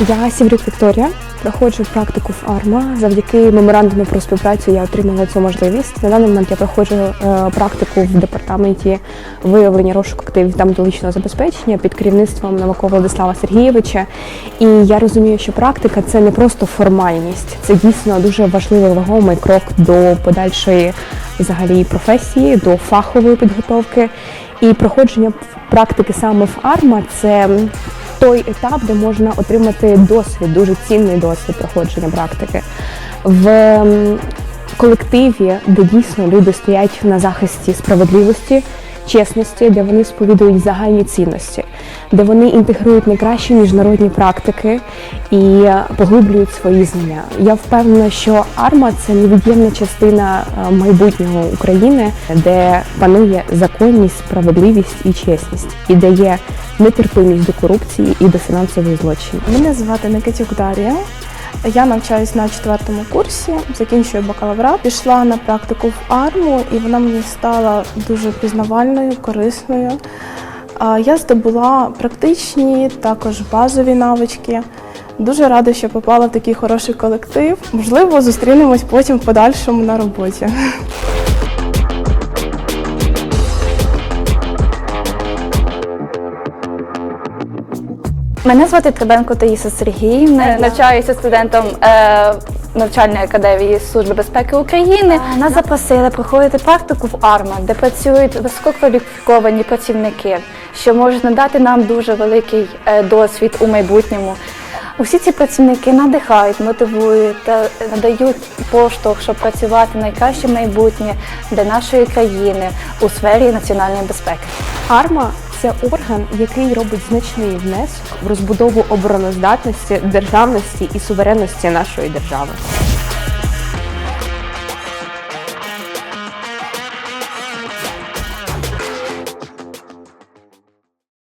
Я Сіврюк Вікторія, проходжу практику в АРМА. Завдяки меморандуму про співпрацю я отримала цю можливість. На даний момент я проходжу е, практику в департаменті виявлення розшуку активів та методичного забезпечення під керівництвом Новакова Владислава Сергійовича. І я розумію, що практика це не просто формальність, це дійсно дуже важливий вагомий крок до подальшої взагалі професії, до фахової підготовки. І проходження практики саме в АРМА це той етап, де можна отримати досвід, дуже цінний досвід проходження практики. В колективі, де дійсно люди стоять на захисті справедливості, чесності, де вони сповідують загальні цінності, де вони інтегрують найкращі міжнародні практики і е, поглиблюють свої знання. Я впевнена, що АРМА це невід'ємна частина е, майбутнього України, де панує законність, справедливість і чесність, і де є нетерпимість до корупції і до фінансових злочинів. Мене звати Никитюк Дар'я. Я навчаюсь на четвертому курсі, закінчую бакалаврат. Пішла на практику в арму, і вона мені стала дуже пізнавальною, корисною. Я здобула практичні, також базові навички. Дуже рада, що попала в такий хороший колектив. Можливо, зустрінемось потім в подальшому на роботі. Мене звати Требенко Таїса Сергіївна. Навчаюся студентом е, навчальної академії Служби безпеки України. Нас запросили проходити практику в АРМА, де працюють висококваліфіковані працівники, що можуть надати нам дуже великий е, досвід у майбутньому. Усі ці працівники надихають, мотивують та надають поштовх, щоб працювати найкраще майбутнє для нашої країни у сфері національної безпеки. АРМА це орган, який робить значний внесок в розбудову обороноздатності, державності і суверенності нашої держави.